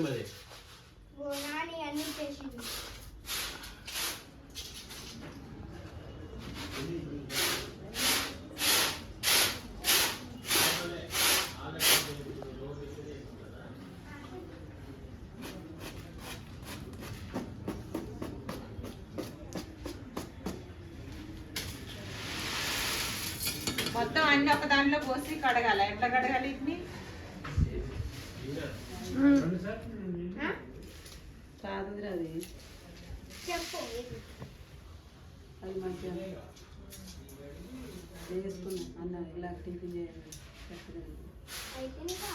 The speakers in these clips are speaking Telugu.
మరి మొత్తం అన్ని ఒక దాంట్లో పోసి కడగాల. ఎట్లా కడగాలి ఆ? కాదు అది చెప్పు అది మంచిగా వేసుకున్నాం అన్న ఇలా టిఫిన్ చేయాలి అయిపోయిందా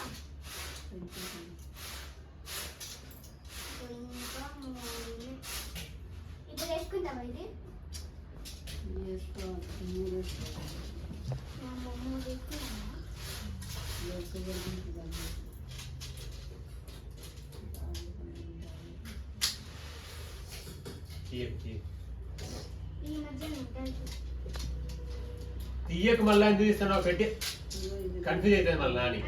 ఇంకా మూడు. ఇప్పుడు వేసుకుందామా ఇది వేసుకోవాలి మూడు వేసుకోవాలి మూడు వేసుకుందామా తీయకు మళ్ళా ఎందుకు తీస్తున్నావు పెట్టి కన్ఫ్యూజ్ అవుతుంది మళ్ళీ నాని.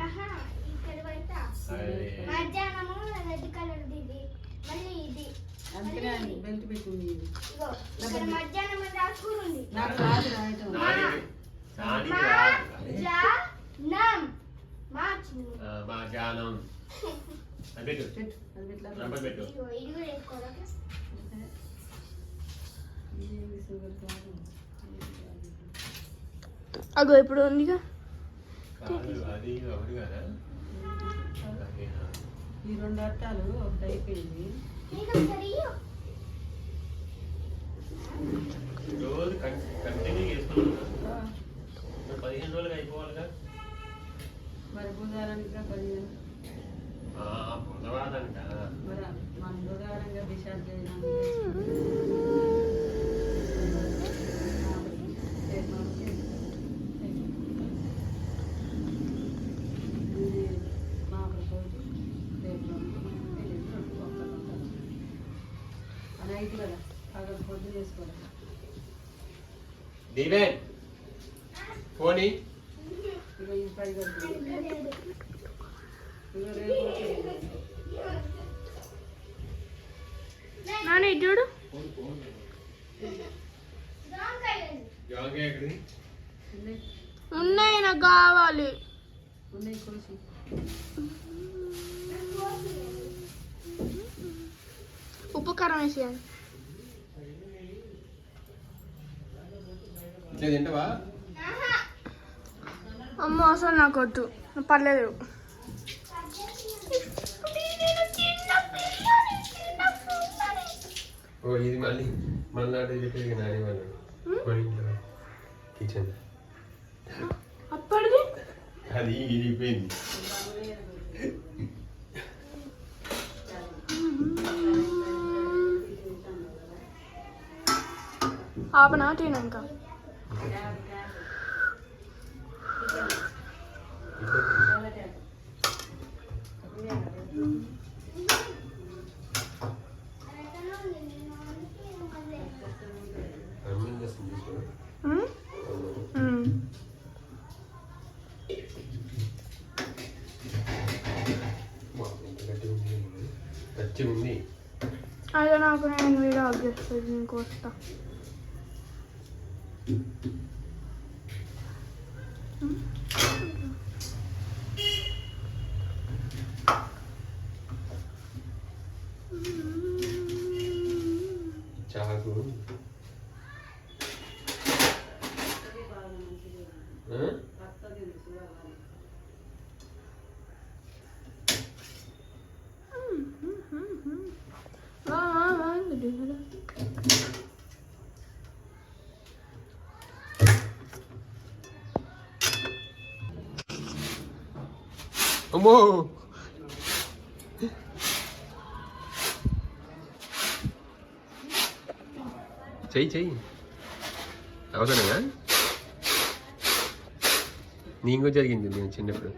మధ్యాహ్నం అది పెట్టు. అది పెట్టు ఇగో ఇది కూడా వేసుకోవాలి ఇది షుగర్ కాదు అగో ఇప్పుడు ఉందిగా? ఈ రెండు అట్టాలు ఒకటి అయిపోయింది. రోజు కంటిన్యూ చేసుకున్నాం పదిహేను రోజులకి అయిపోవాలిగా. మరి బుధవారానికి పదిహేను? ఆ, బుధవారానికా? మరి మన బుధవారంగా డిసైడ్ చేయడం నైట్ కదా అక్కడ పొద్దున వేసుకోవాలి దీవెన్ పోనీ. నాన్న చూడు. ఉన్నాయి. నాకు కావాలి. ఉన్నాయి కోసి ఉప్పు కారం వేసేయాలి ఇట్లా తింటావా? అమ్మ అసలు నాకు వద్దు. పర్లేదు. ఓ ఇది మళ్ళీ మళ్ళీ చెప్పేది నాని వాళ్ళు. కిచెన్. అప్పటిది? అది ఇరిగిపోయింది. ఆపనా తినాక అన్నం చేస్తుంది చూడు. అన్నం. వా, ఎంత గట్టిగా ఉంది ఇది. గట్టిగా ఉంది అదే నాకు నేను వీడియో ఆఫ్ చేస్తుంది నీకు వస్తా చాకు అమ్మో చెయ్యి చెయ్యి అవసరంగా నీకు జరిగింది నేను చిన్నప్పుడు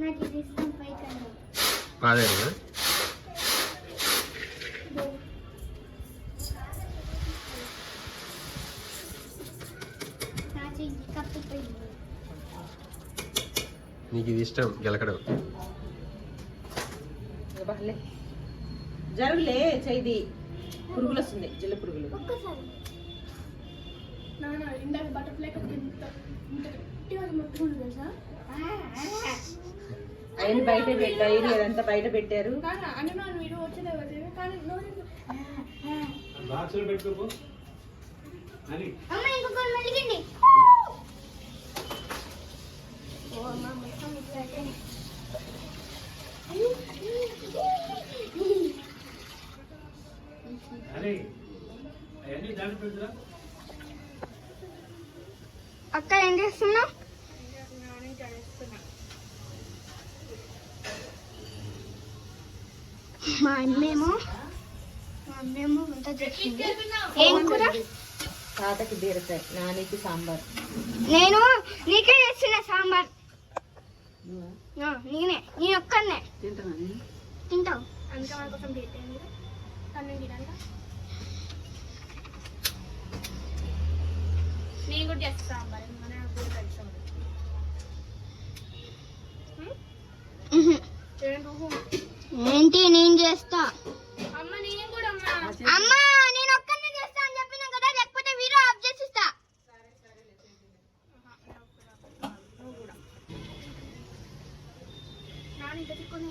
నాకు ఇది ఇష్టం పైకన్నా పాదారుగా నా చెయ్యి కప్పిపోయింది నీకు ఇది ఇష్టం గెలకడం. జరుగులే చేయి పురుగులు వస్తుంది జిల్ల పురుగులు. ఇందాక బటర్ఫ్లై అవన్నీ బయట పెట్టారు అదంతా బయట పెట్టారు. అమ్మ మెలిగింది. ఓ అమ్మ. అక్క ఏం చేస్తున్నావు? మా అమ్మేమో మా అమ్మేమో వంట చేసింది ఏం కూర? తాతకి బీరకాయ నానికి సాంబార్. నేను నీకే చేస్తున్నా సాంబార్. నేనే నేను ఒక్కనే తింటావు అందుకే మన కోసం పెట్టాను అన్నం తినాలి నేను కూడా చేస్తా సాంబార్ మన కూడా కలిసి ఏంటి నేను చేస్తా. అమ్మ నేను కూడా అమ్మ నేను ఒక్కనే చేస్తా అని చెప్పినా కదా లేకపోతే వీడియో ఆఫ్ చేసిస్తా నాని గదికొని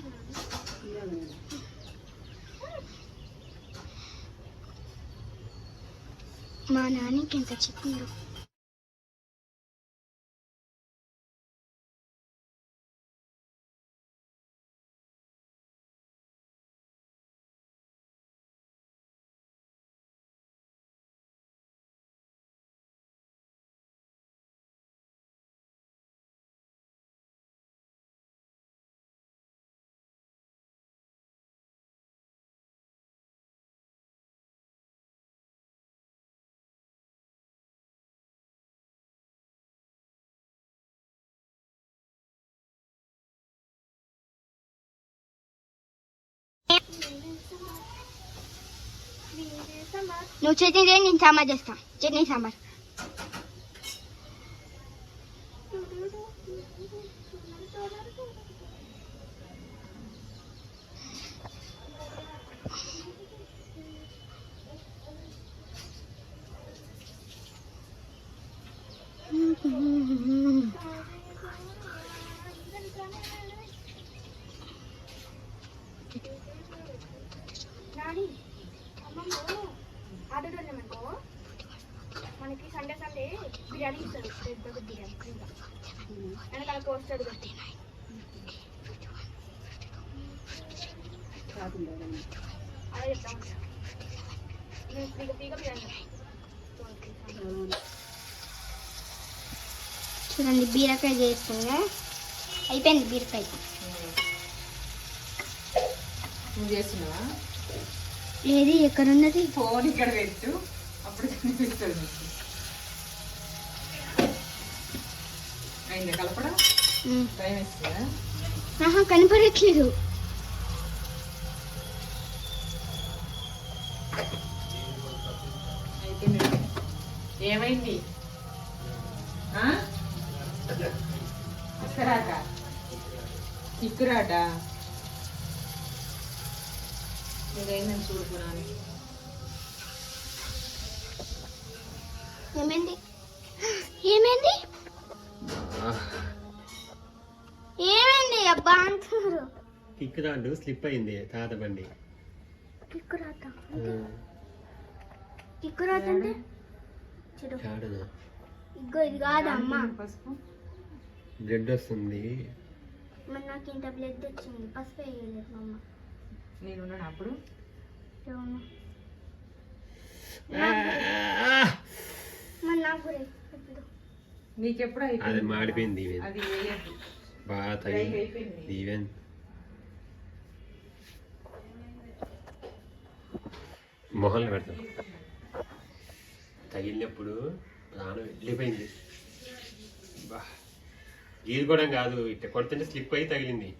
మా నాన్నకి ఎంత చెప్పిండ్రు నువ్వు చట్నీ చేయి నేను సాంబార్ చేస్తా చట్నీ సాంబార్ నాని అమ్మమ్మ ఆర్డర్ వెళ్ళామనుకో మనకి సండే సండే బిర్యానీ ఇస్తారు. పెద్ద బిర్యానీ. ఇంకా వెనకాల పోస్టర్ పెట్టి అదే చెప్తాం. నేను ఫ్రీగా ఫ్రీగా బిర్యానీ చూడండి బీరకాయ చేస్తుందా. అయిపోయింది బీరకాయ. నువ్వు చేస్తున్నావా? ఏది? ఎక్కడున్నది? ఫోన్ ఇక్కడ పెట్టు. అప్పుడు కనిపిస్తుంది. అయిందా కలపడం. భయం వేస్తుందా? ఆహా కనపడట్లేదు. ఏమైంది? ఇక్కరాట ఇక్కరాట ఇదైందని చూడుకున్నాను ఏమైంది? ఏమైంది? ఏమైంది అబ్బా అంటున్నారు? కిక్ రాడు స్లిప్ అయింది తాత బండి. కిక్కురాత కిక్కురాత అంటే చూడు. కాడదు ఇగ్గో ఇది కాదమ్మా పసుపు బ్లడ్ వస్తుంది. మరి నాకు ఇంత బ్లడ్ వచ్చింది పసుపు వేయలేదు మా అప్పుడు కూడా ఇప్పుడు నీకెప్పుడు అది మాడిపోయింది అది వేయద్దు. బాగా అయిపోయింది. ఈవెన్. మొహంలో పెడతాం. తగిలినప్పుడు ప్రాణం వెళ్ళిపోయింది. బా. గీరుకోవడం కాదు ఇట్లా కొడుతుంటే స్లిప్ అయ్యి తగిలింది.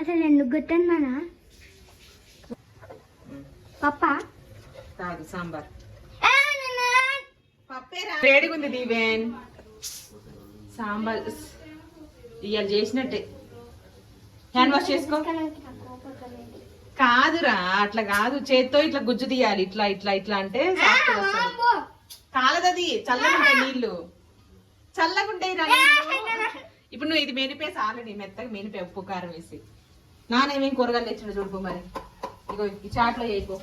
అసలు ఎందుకు గుర్తున్నానా పప్ప? సాంబార్. ఏ, నాన్న. వేడిగా ఉంది దీవెన్. సాంబార్ ఇవాళ చేసినట్టే. హ్యాండ్ వాష్ చేసుకో. కాదురా అట్లా కాదు. చేత్తో ఇట్లా గుజ్జు తీయాలి. ఇట్లా ఇట్లా ఇట్లా అంటే. కాలదది చల్లగా ఉంటాయి నీళ్ళు చల్లగా ఉంటాయి రా నీళ్ళు. ఇప్పుడు నువ్వు ఇది మెనిపేసి ఆల్రెడీ మెత్తగా మెనిపే ఉప్పు కారం వేసి. నానేమేం కూరగాయలు తెచ్చిండు చూడుకో మరి. ఇగో ఈ చాట్లో వేయిపో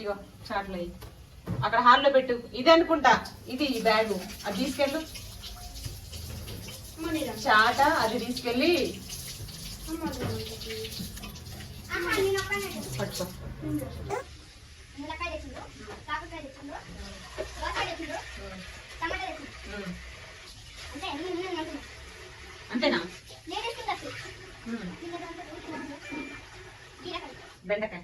ఇగో చాట్లో వేయి అక్కడ హాల్లో పెట్టు. ఇది అనుకుంటా. ఇది ఈ బ్యాగు. అది తీసుకెళ్ళు. చాట అది తీసుకెళ్ళి. పట్టుకో. టమాటా తెచ్చిండు ఉమ్. అంటే ఎన్ని ఎన్ని అనుకున్నా అంతేనా? బెండకాయ.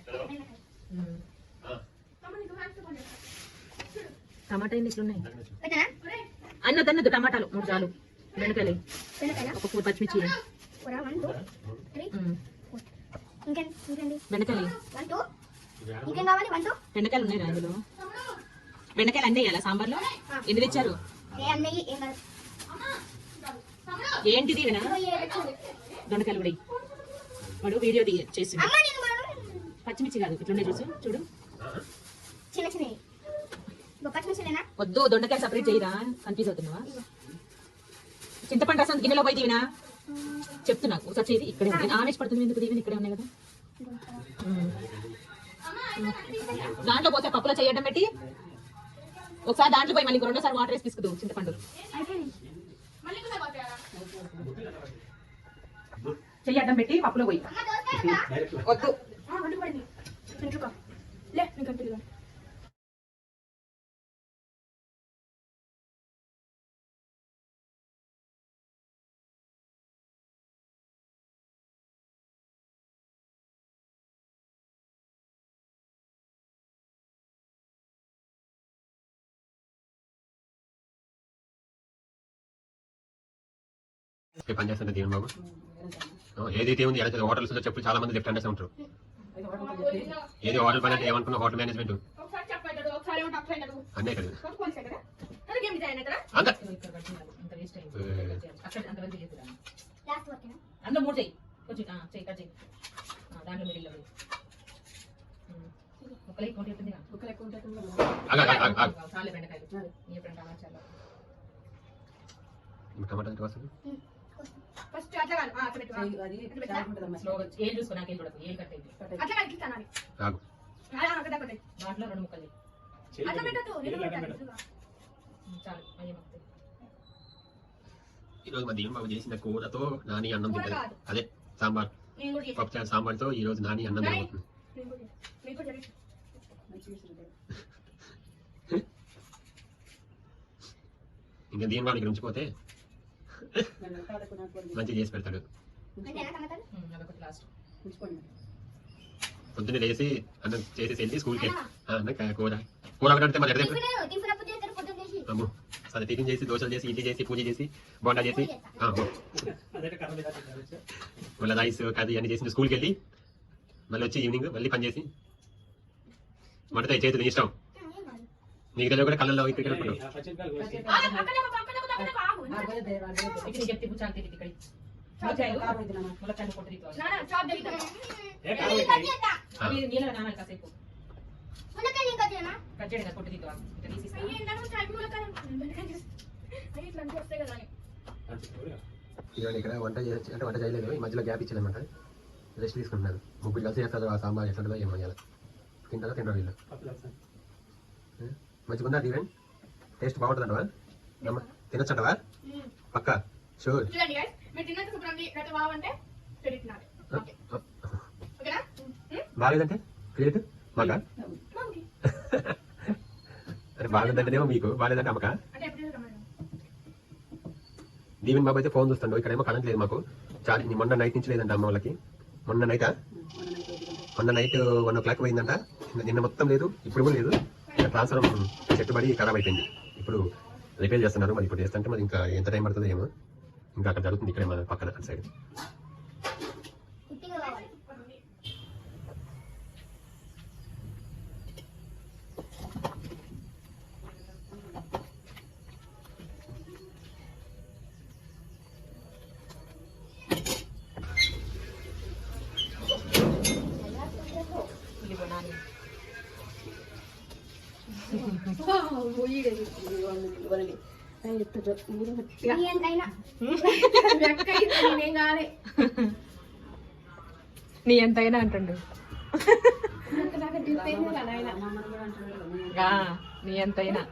టమాటా ఎన్ని ఇట్లున్నాయి? అన్న తన్నదు టమాటాలు మూడు చాలు. బెండకాయలు. బెండకాయ ఒక కూర పచ్చిమిర్చి. బెండకాయలు. ఉన్నాయి అందులో బెండకాయలు అన్నీ వేయాలా సాంబార్లో? ఎన్ని తెచ్చారు ఏ అన్నయ్య ఏం కాదు ఏంటిది వినా దొండకాయలు కూడా. వాడు వీడియో తీయ చేసి పచ్చిమిర్చి కాదు ఇట్లుండే చూసు చూడు. వద్దు దొండకాయ సపరేట్ చేయరా? కన్ఫ్యూజ్ అవుతున్నావా? చింతపండు రసం గిన్నెలో పోయి దీవినా చెప్తున్నా ఒకసారి చేయి ఇక్కడే ఉంది. ఆనేసి పడుతుంది ఎందుకు దీవెన ఇక్కడే ఉన్నాయి కదా. దాంట్లో పోతే పప్పులో చేయడం పెట్టి ఒకసారి దాంట్లో పోయి మళ్ళీ రెండోసారి వాటర్ వేసి తీసుకుదు చింతపండు చెయ్యి అడ్డం పెట్టి పప్పులో పోయి? వద్దు. పని చేస్తుంటే దీని బాబు. ఏదైతే ఉంది ఎలా హోటల్స్లో చెప్పి. చాలా మంది లెఫ్ట్ హ్యాండర్స్ ఉంటారు. ఏది హోటల్ పని అంటే ఏమనుకున్నా హోటల్ మేనేజ్మెంట్? అన్నీ కదా. అంత. అందులో మూడు చెయ్యి. కొంచెం ఆ, చెయ్యి కట్ చెయ్యి. ఆ, దాంట్లో మిడిల్లో పోయి ముక్కలు ఎక్కువ ఉంటుందిగా ముక్కలు ఎక్కువ ఆగు, ఆగు, ఆగు, ఆగు. చాలే బెండకాయలు. నీ ఎప్పుడంటే అలా చాలా టమాటా వస్తుంది ఫస్ట్ అట్లా కాదు. ఆ, అట్లా పెట్టు స్లోగా ఏం చూసుకో నాకేం చూడకు. ఏం కట్ అయింది అట్లా కలిగిస్తాను అది ఆగు. అలా దాంట్లో రెండు ముక్కలు. అట్లా పెట్టదు ఉమ్, చాలు. అయ్యే మొత్తం ఈ రోజు మా దీని బాబు చేసిన కూరతో నాని అన్నం కాదు. అదే సాంబార్. పప్పుచారు సాంబార్తో ఈ రోజు నాని అన్నం. తినబోతుంది. ఇంకా దీని వాళ్ళకి ఉంచిపోతే మంచిగా చేసి పెడతాడు. పొద్దున్నే లేచి అన్నం చేసేసి వెళ్ళి స్కూల్కి అన్న కూర. కూర పొద్దున్న చేసి అమ్ము సరే టిఫిన్ చేసి దోశలు చేసి ఇడ్లీ చేసి పూజ చేసి బోండా చేసి. మళ్ళీ రైస్ కర్రీ అన్ని చేసి స్కూల్కి వెళ్ళి మళ్ళీ వచ్చి ఈవినింగ్ మళ్ళీ పని చేసి వంటతో చేతి నీ ఇష్టం. నీకు తెలియదు కూడా కళ్ళల్లో ఇక్కడ ఇక్కడ వంట చేసి అంటే వంట చేయలేదు. ఈ మధ్యలో గ్యాప్ ఇచ్చానమాట రెస్ట్ తీసుకుంటున్నారు. ముగ్గురు కలిసి చేస్తారు ఆ సాంబార్ ఎట్లుంటుందో ఏమో తింటారో? తింటారు వీళ్ళు? ఏ? మంచిగా ఉందా దీవెన్ టేస్ట్ బాగుంటుందంటవా అమ్మ తినొచ్చంటవా పక్క షూర్. బాగలేదంటే? క్రియేట్? మాకా. అంటే బాగుందంటేనేమో మీకు. బాగాలేదంటే అమ్మక? దీవెన్ బాబు అయితే ఫోన్ చూస్తాడు. ఇక్కడేమో కరెంట్ లేదు మాకు. చార్జ్ మొన్న నైట్ నుంచి లేదంట అమ్మ వాళ్ళకి. మొన్న నైటా. మొన్న నైట్ వన్ ఓ క్లాక్ పోయిందంట. నిన్న మొత్తం లేదు. ఇప్పుడు కూడా లేదు. ట్రాన్స్ఫర్ చెట్టు పడి ఖరాబ్ అయిపోయింది. ఇప్పుడు రిపేర్ చేస్తున్నారు. మరి ఇప్పుడు చేస్తుంటే మరి ఇంకా ఎంత టైం పడుతుందో ఏమో. ఇంకా అక్కడ జరుగుతుంది ఇక్కడే మన పక్కన అటు సైడ్ ఉట్టిగా కావాలి నాని నీ ఎంతైనా. నీ ఎంతైనా అంటుండు. నీ ఎంతైనా.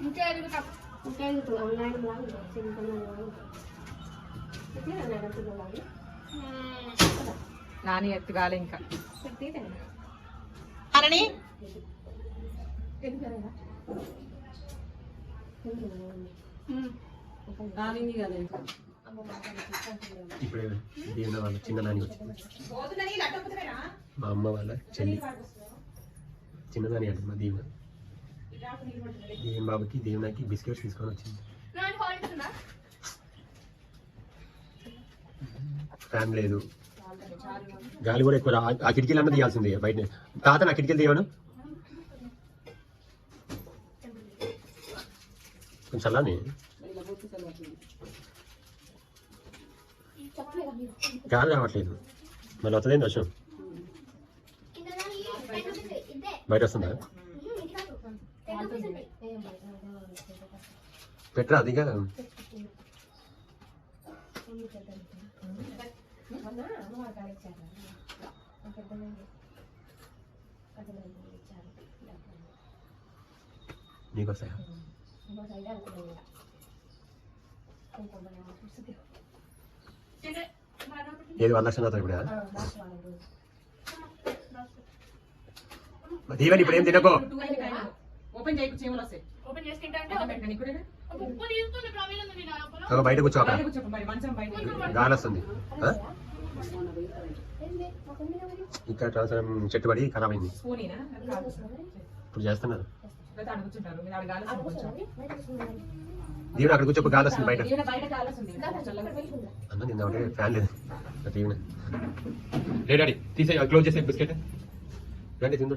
ఇంకా ఎదుగుతాం నాని ఎత్తుగాలి ఇంకా. నానని. ఇప్పుడే దీవెన వాళ్ళ చిన్న నాని వచ్చింది మా అమ్మ వాళ్ళ చెల్లి. చిన్నదాని అంట మా దీవెన. దీవెన బాబుకి దీవెనకి బిస్కెట్స్ తీసుకొని వచ్చింది. నాని ఫ్యాన్ లేదు. గాలి కూడా ఎక్కువ ఆ కిటికీలు అన్న తీయాల్సింది బయట తాత నా కిటికీలు తీయను కొంచెం చల్లని గాలి రావట్లేదు మళ్ళీ వస్తుంది వర్షం బయట వస్తుందా పెట్టరా అది కదా నీకు వస్తాయా వస్తాయా ఏది వన్ లక్ష అవుతాయి ఇప్పుడు దీవెన్ ఇప్పుడు ఏం తినకో? ఓపెన్ చేయకు చీమలు వస్తాయి. ఓపెన్ చేసుకుంటా ఒక బయట కూర్చో అక్కడ. బయట కూర్చో, మరి మంచం బయట. గాలి వస్తుంది? ఇక్కడ ట్రాన్స్ఫర్ చెట్టు పడి ఖరాబ్ అయింది. ఇప్పుడు చేస్తున్నారు. దీవెన అక్కడ కూర్చో గాలి వస్తుంది బయట. అన్న నిన్న ఒకటే ఫ్యాన్ లేదు. దీవెన లే డాడీ తీసే క్లోజ్ చేసే బిస్కెట్. రండి తిందు